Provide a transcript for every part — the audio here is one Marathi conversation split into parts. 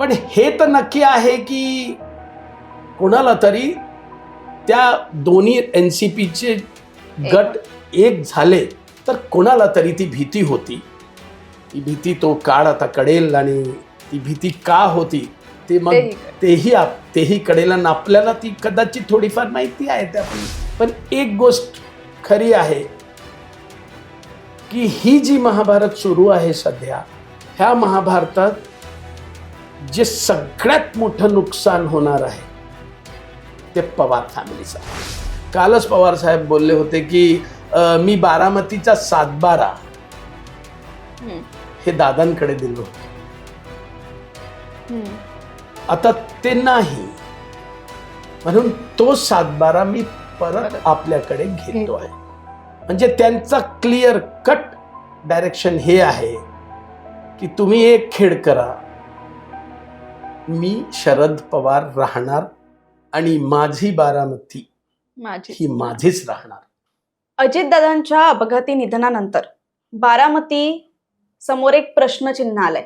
पण हे तर नक्की आहे की कोणाला तरी त्या दोन्ही एन सी पीचे गट एक झाले तर कोणाला तरी ती भीती होती. ती भीती तो काळ आता कळेल आणि ती भीती का होती ते मग तेही आप तेही कळेल आणि आपल्याला ती कदाचित थोडीफार माहिती आहे त्यापैकी पण एक गोष्ट खरी आहे की ही जी महाभारत सुरू आहे सध्या ह्या महाभारतात जे सगळ्यात मोठं नुकसान होणार आहे ते पवार फॅमिलीचं. कालच पवार साहेब बोलले होते की अं, मी बारामतीचा सातबारा हम्म. हे दादांकडे दिलं हम्म. आता ते नाही म्हणून तो सातबारा मी परत आपल्याकडे घेतो घेतो. आहे म्हणजे त्यांचा क्लिअर कट डायरेक्शन हे आहे की तुम्ही एक खेळ करा मी शरद पवार राहणार आणि माझी बारामती माझी. ही माझीच राहणार. अजितदादांच्या अपघाती निधनानंतर बारामती समोर एक प्रश्नचिन्ह आलंय.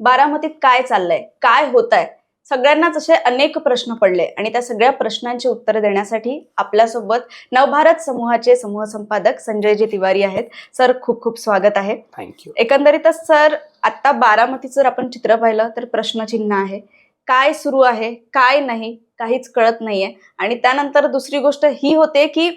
बारामतीत काय चाललंय? काय होत आहे सगळ्यांनाच असे अनेक प्रश्न पडले आणि त्या सगळ्या प्रश्नांची उत्तरं देण्यासाठी आपल्यासोबत नवभारत समूहाचे समूह संपादक संजयजी तिवारी आहेत. सर खूप खूप स्वागत आहे. थँक्यू एकंदरीतच सर आता बारामतीचं जर आपण चित्र पाहिलं तर प्रश्नचिन्ह आहे. काय सुरू आहे काय नाही काहीच कळत नाहीये. आणि त्यानंतर दुसरी गोष्ट ही होते की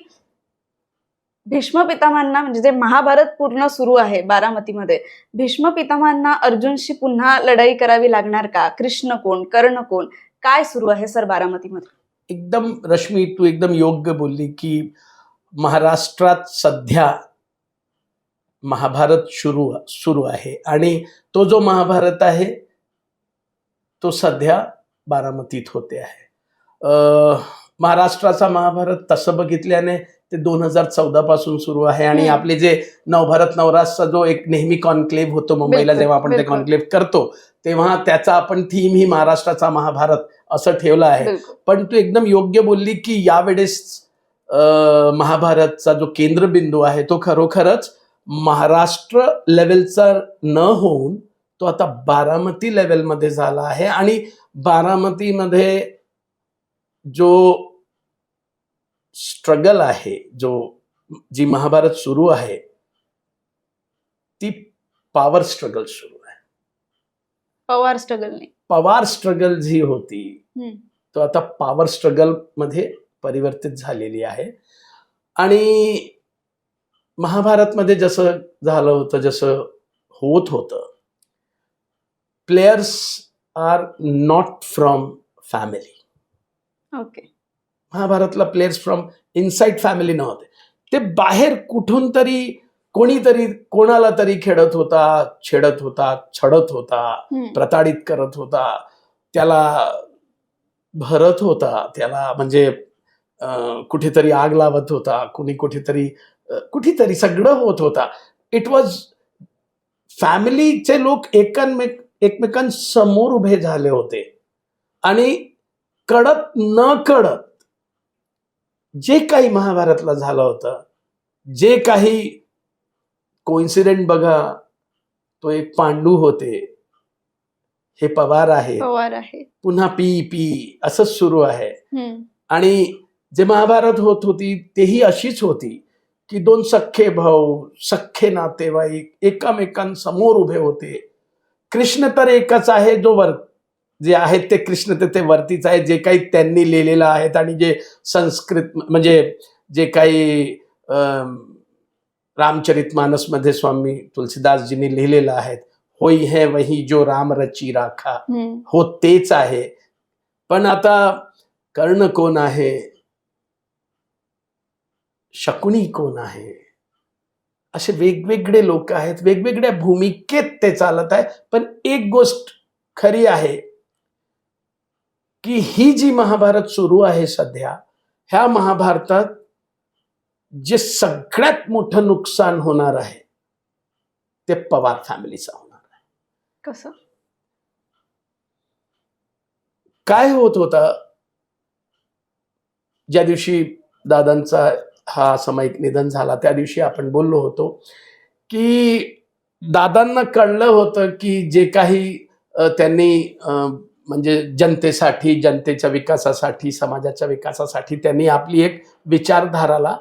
भीष्म पितामहांना म्हणजे जे महाभारत पूर्ण सुरू आहे बारामतीमध्ये भीष्म पितामहांना अर्जुनशी पुन्हा लढाई करावी लागणार का? कृष्ण कोण कर्ण कोण? काय सुरू आहे सर बारामतीमध्ये? एकदम रश्मी तू एकदम योग्य बोलली की महाराष्ट्रात सध्या महाभारत सुरू सुरू आहे. आणि तो जो महाभारत आहे तो सध्या बारामतीत होते आहे अं, महाराष्ट्राचा महाभारत तसं बघितल्याने ते दोन हजार चौदा पासून सुरू आहे आणि. आपले जे नवभारत नवरासचा जो एक नेहमी कॉन्क्लेव्ह होतो मुंबईला जेव्हा आपण ते. कॉन्क्लेव्ह करतो तेव्हा त्याचा आपण थीम ही महाराष्ट्राचा महाभारत असं ठेवलं आहे पण तू एकदम योग्य बोलली की यावेळेस महाभारतचा जो केंद्रबिंदू आहे तो खरोखरच महाराष्ट्र लेवलचा न होऊन तो आता बारामती लेवलमध्ये झाला आहे आणि बारामतीमध्ये जो स्ट्रगल आहे जो जी महाभारत सुरू आहे ती पॉवर स्ट्रगल सुरू आहे. पवार स्ट्रगल नाही पवार स्ट्रगल जी होती. तो आता पॉवर स्ट्रगलमध्ये परिवर्तित झालेली आहे. आणि महाभारतमध्ये जसं झालं होतं जसं होत होतं players are not from family okay महाभारतला players from inside family नव्हते. ते बाहेर कुठून तरी कोणीतरी कोणाला तरी खेळत होता छेडत होता छडत होता. प्रताडित करत होता त्याला भरत होता त्याला म्हणजे कुठेतरी आग लावत होता कुणी कुठेतरी कुठेतरी सगळं होत होता. इट वॉज फॅमिलीचे लोक एकमेक एकमेकांसमोर उभे झाले होते. आणि कळत न कळत जे काही महाभारतला झालं होतं जे काही कोइन्सिडेंट बघा तो एक पांडू होते. हे पवार आहे पवार आहे पुन्हा पी पी असंच सुरू आहे. आणि जे महाभारत होत होती तेही अशीच होती की दोन सख्खे भाऊ सख्खे नातेवाईक एकामेकांसमोर उभे होते. कृष्ण तर एकच आहे जो वर जे आहेत ते कृष्ण तर ते वरतीच आहे जे काही त्यांनी लिहिलेलं आहेत आणि जे संस्कृत म्हणजे जे काही अं, रामचरित मानसमध्ये स्वामी तुलसीदासजींनी लिहिलेलं आहे होई है वही जो राम रची राखा. हो तेच आहे. पण आता कर्ण कोण आहे? शकुनी कोण आहे? असे वेगवेगळे लोक आहेत वेगवेगळ्या भूमिकेत ते चालत आहे पण एक गोष्ट खरी आहे की ही जी महाभारत सुरू आहे सध्या ह्या महाभारतात जे सगळ्यात मोठं नुकसान होणार आहे ते पवार फॅमिलीचं होणार आहे. कसं? काय होत होता? ज्या दिवशी दादांचा हा सामायिक निधन झाला. त्या दिवशी आपण बोललो होतो की दादांना कळलं होतं की जे काही त्यांनी म्हणजे जनतेसाठी जनतेच्या विकासासाठी समाजाच्या विकासासाठी त्यांनी आपली एक विचारधाराला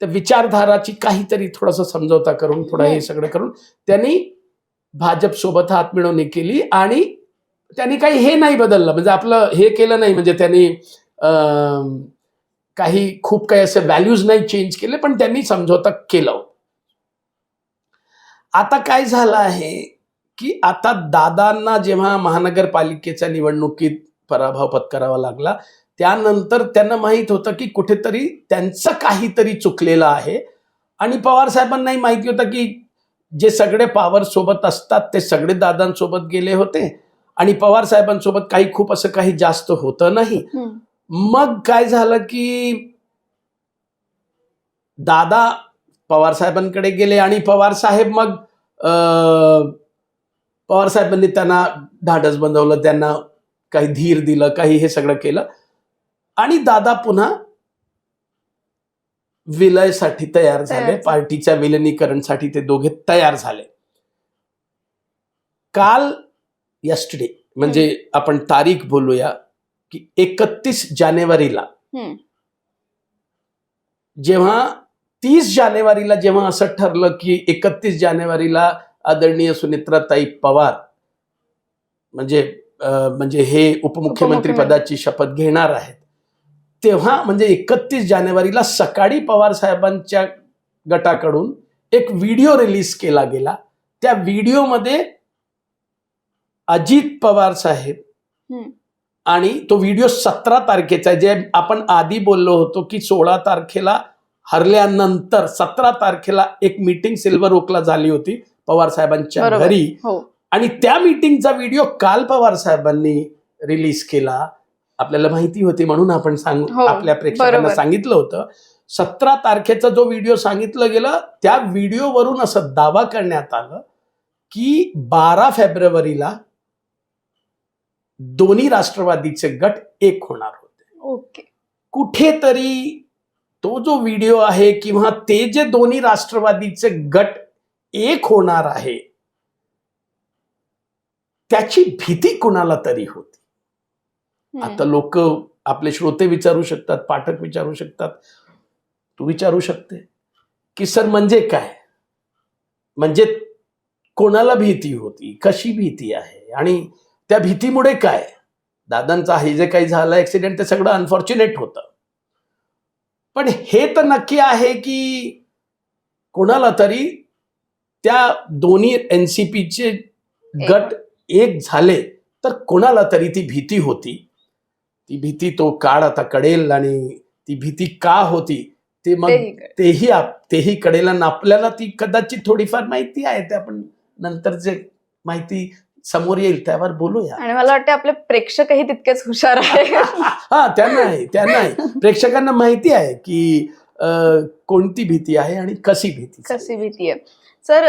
त्या विचारधाराची काहीतरी थोडंसं समजवता करून थोडं हे हम्म. सगळं करून त्यांनी भाजप सोबत हातमिळवणी केली आणि त्यांनी काही हे नाही बदललं. म्हणजे आपलं हे केलं नाही. म्हणजे त्यांनी अं, काही खूप काही असे व्हॅल्यूज नाही चेंज केले पण त्यांनी समझोता केलं. आता काय झालं आहे की आता दादांना जेव्हा महानगरपालिकेच्या निवडणुकीत पराभव पत्करावा लागला त्यानंतर त्यांना माहीत होतं की कुठेतरी त्यांचं काहीतरी चुकलेलं आहे. आणि पवार साहेबांनाही माहिती होतं की जे सगळे पॉवर सोबत असतात ते सगळे दादांसोबत गेले होते. आणि पवार साहेबांसोबत काही खूप असं काही जास्त होतं नाही. मग काय झालं की दादा पवार साहेबांकडे गेले आणि पवार साहेब मग अं, पवार साहेबांनी त्यांना धाडस बंधवलं त्यांना काही धीर दिलं काही हे सगळं केलं. आणि दादा पुन्हा विलयसाठी तयार झाले तयार झाले. पार्टीच्या विलिनीकरणसाठी ते दोघे तयार झाले. काल यस्टरडे म्हणजे आपण तारीख बोलूया. की एकतीस जानेवारीला. जेव्हा तीस जानेवारीला जेव्हा असं ठरलं की एकतीस जानेवारीला आदरणीय सुनित्राताई पवार म्हणजे म्हणजे हे उपमुख्यमंत्री. पदाची शपथ घेणार आहेत तेव्हा म्हणजे एकतीस जानेवारीला सकाळी पवार साहेबांच्या गटाकडून एक व्हिडिओ रिलीज केला गेला त्या व्हिडिओमध्ये अजित पवार साहेब. आणि तो व्हिडिओ सतरा तारखेचा आहे. जे आपण आधी बोललो होतो की सोळा तारखेला हरल्यानंतर सतरा तारखेला एक मीटिंग सिल्वर ओकला झाली होती पवार साहेबांच्या. घरी. हो. आणि त्या मीटिंगचा व्हिडिओ काल पवार साहेबांनी रिलीज केला. आपल्याला माहिती होती म्हणून आपण सांग हो, आपल्या प्रेक्षकांना. सांगितलं होतं. सतरा तारखेचा जो व्हिडिओ सांगितलं गेलं त्या व्हिडिओवरून असं दावा करण्यात आलं की बारा फेब्रुवारीला दोन्ही राष्ट्रवादीचे गट एक होणार होते. ओके. कुठेतरी तो जो व्हिडिओ आहे किंवा ते जे दोन्ही राष्ट्रवादीचे गट एक होणार आहे त्याची भीती कुणाला तरी होती. आता लोक आपले श्रोते विचारू शकतात पाठक विचारू शकतात. तू विचारू शकते की सर म्हणजे काय? म्हणजे कोणाला भीती होती? कशी भीती आहे? आणि त्या भीतीमुळे काय? दादांचा हे जे काही झालं ऍक्सिडेंट ते सगळं अनफॉर्च्युनेट होतं. पण हे तर नक्की आहे की कोणाला तरी त्या दोन्ही एनसीपीचे गट एक झाले तर कोणाला तरी ती भीती होती. ती भीती तो काळ आता कळेल आणि ती भीती का होती? ते मग तेही. तेही कळेल आणि आपल्याला ती कदाचित थोडीफार माहिती आहे ते आपण नंतर जे माहिती समोर येईल त्यावर बोलूया. आणि मला वाटतं आपले प्रेक्षकही तितकेच हुशार आहे हा त्यांना आहे त्यांना आहे. प्रेक्षकांना माहिती आहे की कोणती भीती आहे आणि कशी भीती कशी भीती आहे. सर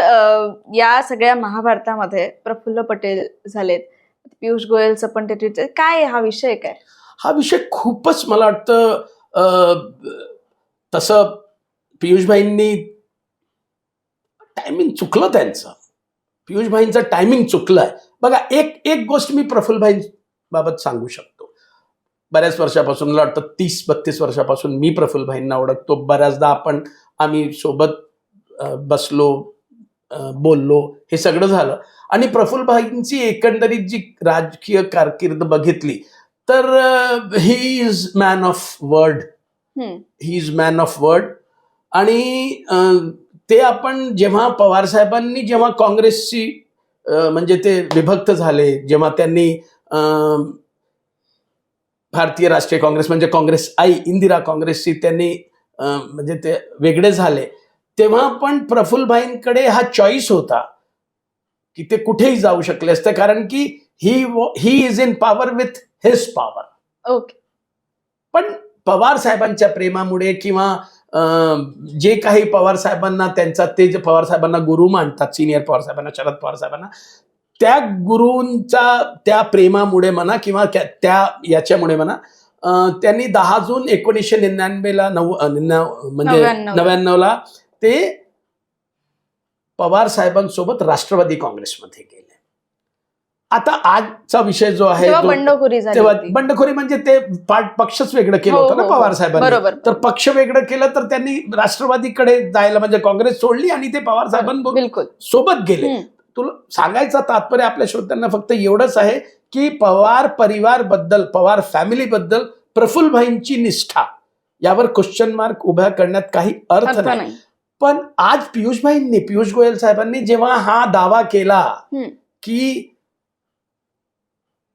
या सगळ्या महाभारतामध्ये प्रफुल्ल पटेल झालेत पियुष गोयलचं पण ते. काय हा विषय काय? हा विषय खूपच मला वाटतं तसं पियुषभाईंनी टायमिंग चुकलं त्यांचं. पियुषभाईंचं टायमिंग चुकलंय. बघा एक एक गोष्ट मी प्रफुल्लभाई बाबत सांगू शकतो. बऱ्याच वर्षापासून मला वाटतं तीस बत्तीस वर्षापासून मी प्रफुल्लभाईंना ओळखतो बऱ्याचदा आपण आम्ही सोबत बसलो बोललो हे सगळं झालं. आणि प्रफुल्लभाईंची एकंदरीत जी राजकीय कारकीर्द बघितली तर he is man of word. He is man of word आणि ते आपण जेव्हा पवार साहेबांनी जेव्हा काँग्रेसची म्हणजे ते विभक्त झाले जेव्हा त्यांनी भारतीय राष्ट्रीय काँग्रेस म्हणजे काँग्रेस आई इंदिरा काँग्रेसची त्यांनी म्हणजे ते वेगळे झाले तेव्हा पण प्रफुल्लभाईंकडे हा चॉईस होता की ते कुठेही जाऊ शकले असते कारण की he he is in power with his power okay पण पवार साहेबांच्या प्रेमामुळे किंवा जे काही पवार साहेबांना त्यांचा ते जे पवार साहेबांना गुरु मानतात सिनियर पवार साहेबांना शरद पवार साहेबांना त्या गुरूंचा त्या प्रेमामुळे म्हणा किंवा त्या- याच्यामुळे म्हणा अं, त्यांनी दहा जून एकोणीसशे निन्यानवेला नऊ म्हणजे नव्याण्णव. नव्याण्णवला ते पवार साहेबांसोबत राष्ट्रवादी काँग्रेसमध्ये गेले आता आजचा विषय जो आहे बंडखोरी तेव्हा. बंडखोरी म्हणजे ते पक्षच वेगळं केलं हो, होतं ना हो, पवार हो. साहेबांनी बरोबर तर पक्ष वेगळं केलं तर त्यांनी राष्ट्रवादीकडे जायला म्हणजे काँग्रेस सोडली आणि ते पवार साहेबांबरोबर सोबत गेले. तुला सांगायचं तात्पर्य आपल्या श्रोत्यांना फक्त एवढंच आहे की पवार परिवारबद्दल पवार फॅमिली बद्दल प्रफुल्लभाईंची निष्ठा यावर क्वेश्चन मार्क उभ्या करण्यात काही अर्थ नाही पण आज पियुषभाईंनी पियुष गोयल साहेबांनी जेव्हा हा दावा केला. की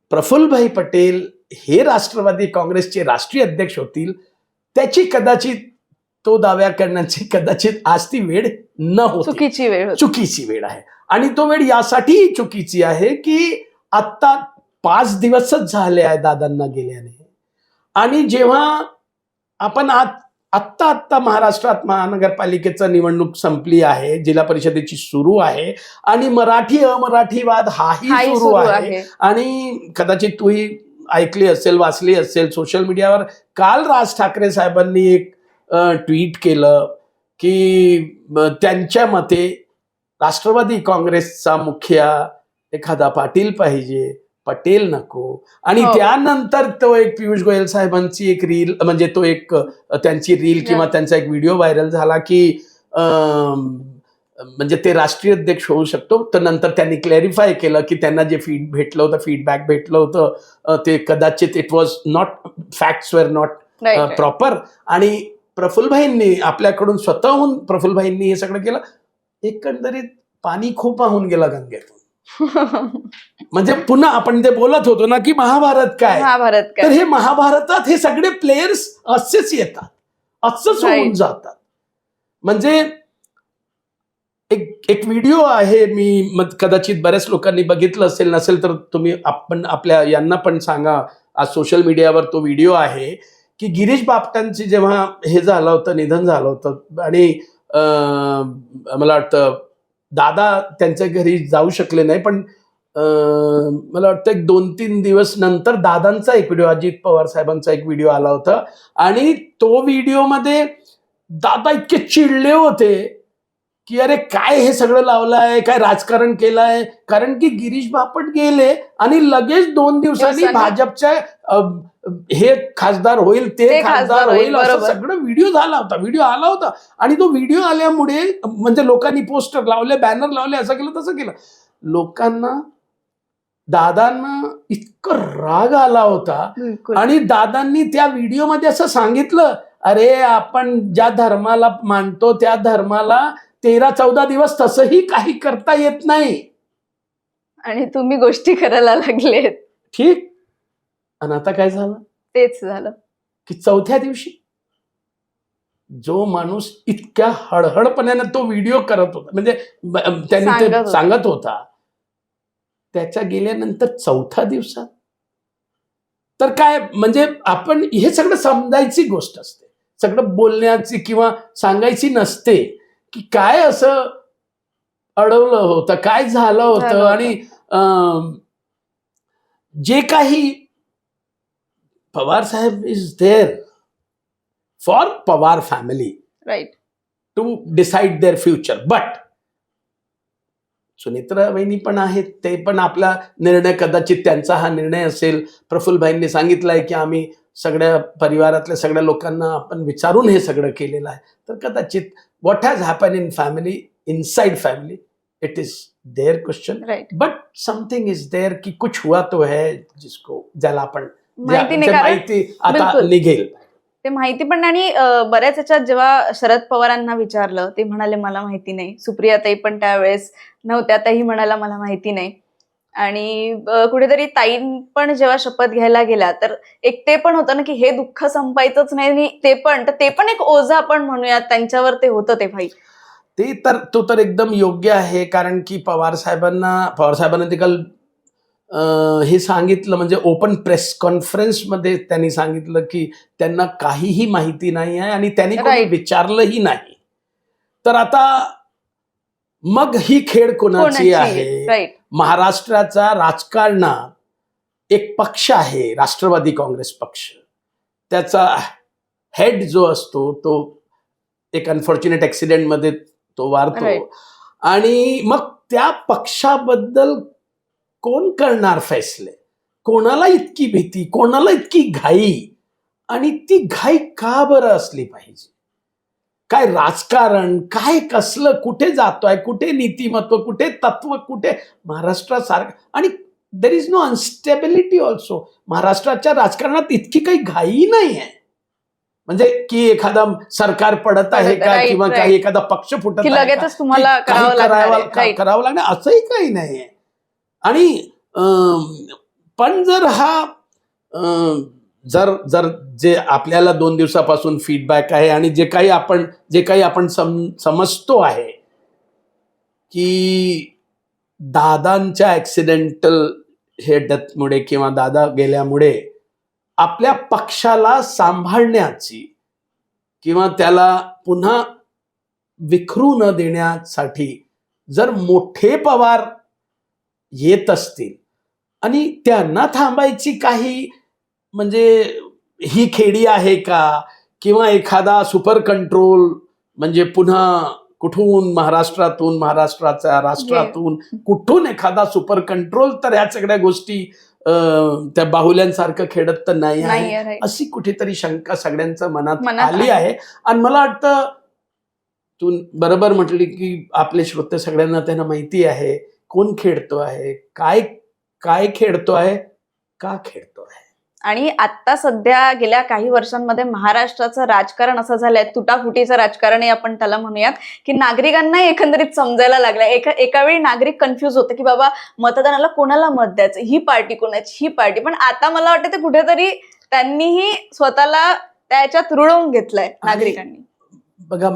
प्रफुल्लभाई पटेल हे राष्ट्रवादी काँग्रेसचे राष्ट्रीय अध्यक्ष होतील त्याची कदाचित तो दाव्या करण्याची कदाचित आज ती वेळ न होती. चुकीची वेळ चुकीची वेळ आहे. आणि तो वेळ यासाठी चुकीची आहे की आत्ता पाच दिवसच झाले आहे दादांना गेल्याने. आणि जेव्हा आपण आत आत्ता आत्ता महाराष्ट्रात महानगरपालिकेचं निवडणूक संपली आहे जिल्हा परिषदेची सुरू आहे आणि मराठी अमराठी वाद हाही सुरू आहे. आणि कदाचित तूही ऐकली असेल वाचली असेल सोशल मीडियावर काल राज ठाकरे साहेबांनी एक ट्विट केलं की त्यांच्या मते राष्ट्रवादी काँग्रेसचा मुखिया एखादा पाटील पाहिजे. पटेल नको. आणि हो. त्यानंतर तो एक पियुष गोयल साहेबांची एक रील म्हणजे तो एक त्यांची रील किंवा त्यांचा एक व्हिडिओ व्हायरल झाला की म्हणजे ते राष्ट्रीय अध्यक्ष होऊ शकतो. तर नंतर त्यांनी क्लॅरिफाय केलं की त्यांना जे फीड भेटलं होतं फीडबॅक भेटलं होतं ते कदाचित it was not facts were not. Proper आणि प्रफुल्लभाईंनी आपल्याकडून स्वतःहून प्रफुल्लभाईंनी हे सगळं केलं. एकंदरीत पाणी खूप वाहून गेला गंगेतून. म्हणजे पुन्हा आपण ते बोलत होतो ना की महाभारत काय? महाभारत तर काय हे महाभारतात हे सगळे प्लेयर्स असेच येतात. असंच होऊन. जातात. म्हणजे एक एक व्हिडिओ आहे मी कदाचित बऱ्याच लोकांनी बघितलं असेल नसेल तर तुम्ही आपण आपल्या यांना पण सांगा. आज सोशल मीडियावर तो व्हिडिओ आहे की गिरीश बापटांची जेव्हा हे झालं होतं निधन झालं होतं आणि मला वाटतं दादा त्यांच्या घरी जाऊ शकले नाही पण मला वाटतं एक दोन तीन दिवस नंतर दादांचा एक व्हिडिओ अजित पवार साहेबांचा एक व्हिडिओ आला होता. आणि तो व्हिडिओमध्ये दादा इतके चिडले होते. की अरे काय हे सगळं लावलं आहे काय राजकारण केलं आहे कारण की गिरीश बापट गेले आणि लगेच दोन दिवसांनी दिवसांनी. भाजपच्या अं, हे खासदार होईल ते ते खासदार खासदार होईल, होईल असं बरोबर. सगळं व्हिडिओ झाला होता व्हिडिओ आला होता. आणि तो व्हिडिओ आल्यामुळे म्हणजे लोकांनी पोस्टर लावले बॅनर लावले असं केलं तसं केलं. लोकांना दादांना इतकं राग आला होता. बिलकुल. आणि दादांनी त्या व्हिडिओमध्ये असं सांगितलं अरे आपण ज्या धर्माला मानतो त्या धर्माला तेरा चौदा दिवस तसंही काही करता येत नाही. आणि तुम्ही गोष्टी करायला लागलेत. ठीक. आणि आता काय झालं? तेच झालं. की चौथ्या दिवशी जो माणूस इतक्या हळहळपणाने तो व्हिडिओ करत होता म्हणजे त्यांनी सांगत ते होता. सांगत होता त्याच्या गेल्यानंतर चौथ्या दिवसात? तर काय म्हणजे आपण हे सगळं समजायची गोष्ट असते. सगळं बोलण्याची किंवा सांगायची नसते. की काय असं अडवलं होतं काय झालं होतं. आणि अं, जे काही पवार साहेब is there for Pawar family right to decide their future but Sunetra वहिनी पण आहेत ते पण आपला निर्णय कदाचित त्यांचा हा निर्णय असेल. प्रफुल्लभाईंनी सांगितलंय की आम्ही सगळ्या परिवारातल्या सगळ्या लोकांना आपण विचारून हे सगळं केलेलं आहे. तर कदाचित what has happen in family inside family it is their question right but something is there की कुछ हुआ तो है जिसको ज्याला आपण माहिती नाही जे कारण माहिती आता बिलकुल. निघेल. ते माहिती पण नाही आणि अं, बऱ्याच याच्यात जेव्हा शरद पवारांना विचारलं ते म्हणाले मला माहिती नाही. सुप्रियाताई पण त्यावेळेस नव्हत्या त्याही म्हणाला मला माहिती नाही. आणि कुठेतरी ताई पण जेव्हा शपथ घ्यायला गेल्या तर एक ते पण होतं ना की हे दुःख संपायचंच नाही ते पण तर ते पण एक ओझं आपण म्हणूयात त्यांच्यावर ते होतं तेव्हाही ते तर तो तर एकदम योग्य आहे कारण की पवार साहेबांना पवार साहेबांना ते काल अं, हे सांगितलं म्हणजे ओपन प्रेस कॉन्फरन्समध्ये त्यांनी सांगितलं की त्यांना काहीही माहिती नाही आहे आणि त्यांनी. विचारलंही नाही तर आता मग ही खेळ कोणाची आहे? महाराष्ट्राचा राजकारणात एक पक्ष आहे राष्ट्रवादी काँग्रेस पक्ष. त्याचा हेड जो असतो तो एक अनफॉर्च्युनेट ॲक्सिडेंटमध्ये तो वारतो. आणि मग त्या पक्षाबद्दल कोण करणार फैसले? कोणाला इतकी भीती? कोणाला इतकी घाई? आणि ती घाई का बरं असली पाहिजे? काय राजकारण काय कसलं कुठे जातोय कुठे नीतिमत्व कुठे तत्व कुठे महाराष्ट्रासारखं आणि there is no unstability also महाराष्ट्राच्या राजकारणात इतकी काही घाई नाही आहे म्हणजे की एखादा सरकार पडत आहे का किंवा. काही एखादा पक्ष फुटत आहे? लगेचच तुम्हाला करावं लागणार आहे. असंही काही नाहीये आणि अं, पण जर हा अं, जर जर जे आपल्याला दोन दिवसापासून फीडबॅक आहे आणि जे काही आपण जे काही आपण सम समजतो आहे की दादांच्या ऍक्सिडेंटल हे डेथमुळे किंवा दादा गेल्यामुळे आपल्या पक्षाला सांभाळण्याची किंवा त्याला पुन्हा विखरू न देण्यासाठी जर मोठे पवार येत असतील आणि त्यांना थांबायची काही म्हणजे ही खेडी आहे का? किंवा एखादा सुपर कंट्रोल म्हणजे पुन्हा कुठून महाराष्ट्रातून महाराष्ट्राच्या राष्ट्रातून कुठून एखादा सुपर कंट्रोल? तर ह्या सगळ्या गोष्टी त्या बाहुल्यांसारखं खेळत तर नाही आहे. अशी कुठेतरी शंका सगळ्यांच्या मनात आली आहे. आहे. आणि मला वाटतं तू बरोबर म्हटली की आपले श्रोते सगळ्यांना त्यांना माहिती आहे कोण खेळतो आहे काय काय खेळतो आहे का खेळतो आहे? आणि आता सध्या गेल्या काही वर्षांमध्ये महाराष्ट्राचं राजकारण असं झालंय तुटाफुटीचं राजकारण आहे आपण त्याला म्हणूयात की नागरिकांना एकंदरीत समजायला लागलं एका एका वेळी नागरिक कन्फ्युज होते की बाबा मतदानाला कोणाला मत द्यायचं? ही पार्टी कोणाची? ही पार्टी. पण आता मला वाटतं ते कुठेतरी त्यांनीही स्वतःला त्याच्यात रुळवून घेतलंय नागरिकांनी. बघा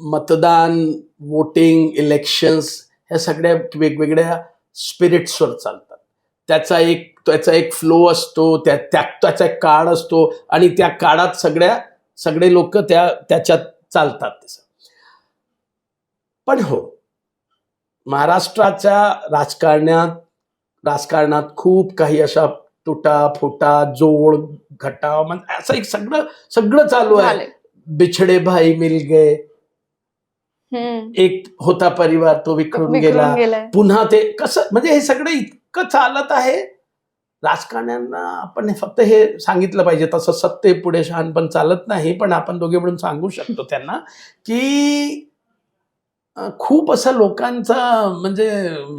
मतदान वोटिंग इलेक्शन्स ह्या सगळ्या वेगवेगळ्या स्पिरिट्सवर चालतात. त्याचा एक त्याचा एक फ्लो असतो त्या त्या त्याचा एक काळ असतो आणि त्या काळात सगळ्या सगळे लोक त्या त्याच्यात चालतात तसं पण हो महाराष्ट्राच्या राजकारणात राजकारणात खूप काही अशा तुटा फुटा जोड घटाव म्हणजे असं एक सगळं सगळं चालू आहे. बिछड़े भाई मिल गए. एक होता परिवार तो विखरून गेला. पुन्हा ते कसं म्हणजे हे सगळं इतकं चालत आहे. राजकारण्यांना आपण फक्त हे सांगितलं पाहिजे. तसं सत्य पुढे शहाणपण चालत नाही पण आपण दोघे मिळून सांगू शकतो त्यांना की खूप असं लोकांचा म्हणजे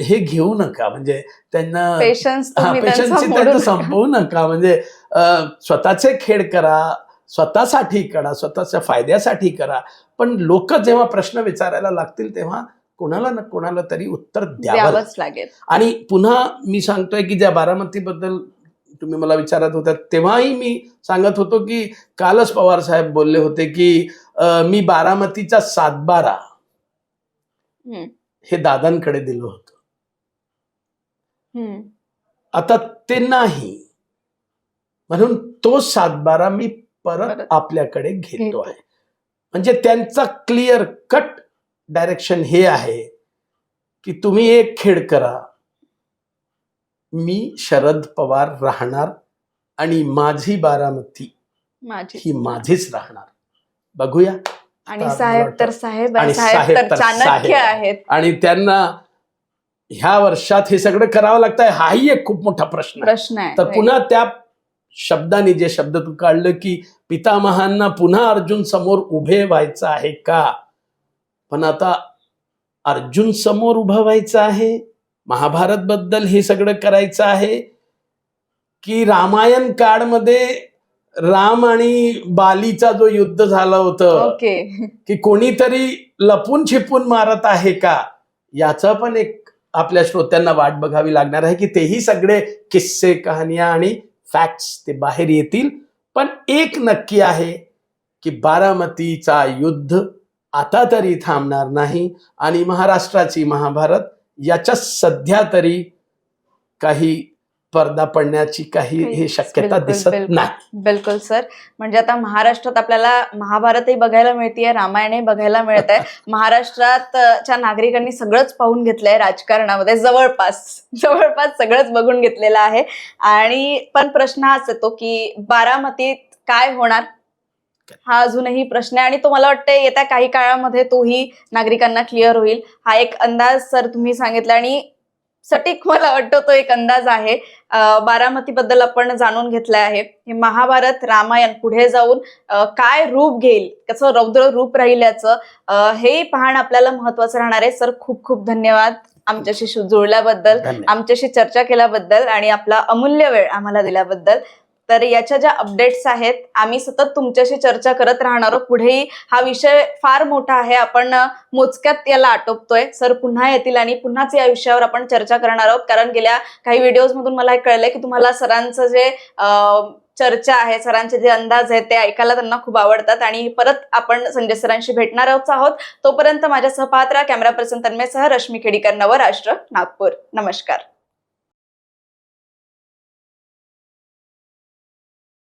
हे घेऊ नका. म्हणजे त्यांना पेशन्स त्यांचा नका. संपवू नका. म्हणजे स्वतःचे खेळ करा. स्वतःसाठी करा स्वतःच्या फायद्यासाठी करा पण लोक जेव्हा प्रश्न विचारायला लागतील तेव्हा कोणाला ना कोणाला तरी उत्तर. द्यावंच लागेल आणि पुन्हा मी सांगतोय की ज्या बारामतीबद्दल तुम्ही मला विचारत होता तेव्हाही मी सांगत होतो की कालच पवार साहेब बोलले होते की अं, मी बारामतीचा सातबारा. हे दादांकडे दिलं होतं. आता ते नाही म्हणून तो सातबारा मी परत आपल्याकडे घेतो. आहे. म्हणजे त्यांचा क्लिअर कट डायरेक्शन हे आहे की तुम्ही एक खेळ करा. मी शरद पवार राहणार आणि माझी बारामती ही माझीच राहणार. बघूया. आणि साहेब तर साहेब आणि साहेब तर चाणक्य. आहेत. आणि त्यांना ह्या वर्षात हे सगळं करावं लागतंय. हाही एक खूप मोठा प्रश्न प्रश्न आहे. तर पुन्हा त्या शब्दाने जे शब्द तू काढलं की पितामहांना पुन्हा अर्जुन समोर उभे व्हायचं आहे का? पण आता अर्जुन समोर उभं व्हायचं आहे महाभारत बद्दल हे सगळं करायचं आहे की रामायण काळमध्ये राम आणि बालीचा जो युद्ध झालं होतं ओके. की कोणीतरी लपून छिपून मारत आहे का? याचा पण एक आपल्या श्रोत्यांना वाट बघावी लागणार आहे की तेही सगळे किस्से कहाण्या आणि फॅक्ट्स ते बाहेर येतील. पण एक नक्की आहे की बारामतीचा युद्ध आता तरी थांबणार नाही आणि महाराष्ट्राची महाभारत याच्या सध्या तरी काही पडदा पडण्याची काही हे शक्यता बिलकुल, दिसत. नाही. बिलकुल सर. म्हणजे आता महाराष्ट्रात आपल्याला महाभारतही बघायला मिळतीये रामायणही बघायला मिळत आहे महाराष्ट्रात अ, च्या नागरिकांनी सगळंच पाहून घेतलंय राजकारणामध्ये. जवळपास जवळपास सगळंच बघून घेतलेलं आहे. आणि पण प्रश्न हाच येतो की बारामतीत काय होणार? हा अजूनही प्रश्न आहे. आणि तो मला वाटतं येत्या काही काळामध्ये तोही नागरिकांना क्लिअर होईल. हा एक अंदाज सर तुम्ही सांगितला. आणि सटीक मला वाटतं तो एक अंदाज आहे. बारामती बद्दल आपण जाणून घेतलं आहे. हे महाभारत रामायण पुढे जाऊन काय रूप घेईल? कसं रौद्र रूप राहील याचं? हे पाहणं आपल्याला महत्वाचं राहणार आहे. सर खूप खूप धन्यवाद आमच्याशी जुळल्याबद्दल आमच्याशी चर्चा केल्याबद्दल आणि आपला अमूल्य वेळ आम्हाला दिल्याबद्दल. तर याच्या ज्या अपडेट्स आहेत आम्ही सतत तुमच्याशी चर्चा करत राहणार आहोत. पुढेही हा विषय फार मोठा आहे. आपण मोजक्यात याला आटोपतोय. सर पुन्हा येतील आणि पुन्हाच या विषयावर आपण चर्चा करणार आहोत. कारण गेल्या काही व्हिडिओज मधून मला हे कळलंय की तुम्हाला सरांचं जे चर्चा आहे सरांचे जे अंदाज आहेत ते ऐकायला त्यांना खूप आवडतात. आणि परत आपण संजय सरांशी भेटणार आहोत आहोत. तोपर्यंत माझ्या सहपात्रा कॅमेरा पर्सन तन्मेसह रश्मी खेडीकर नवराष्ट्र नागपूर. नमस्कार.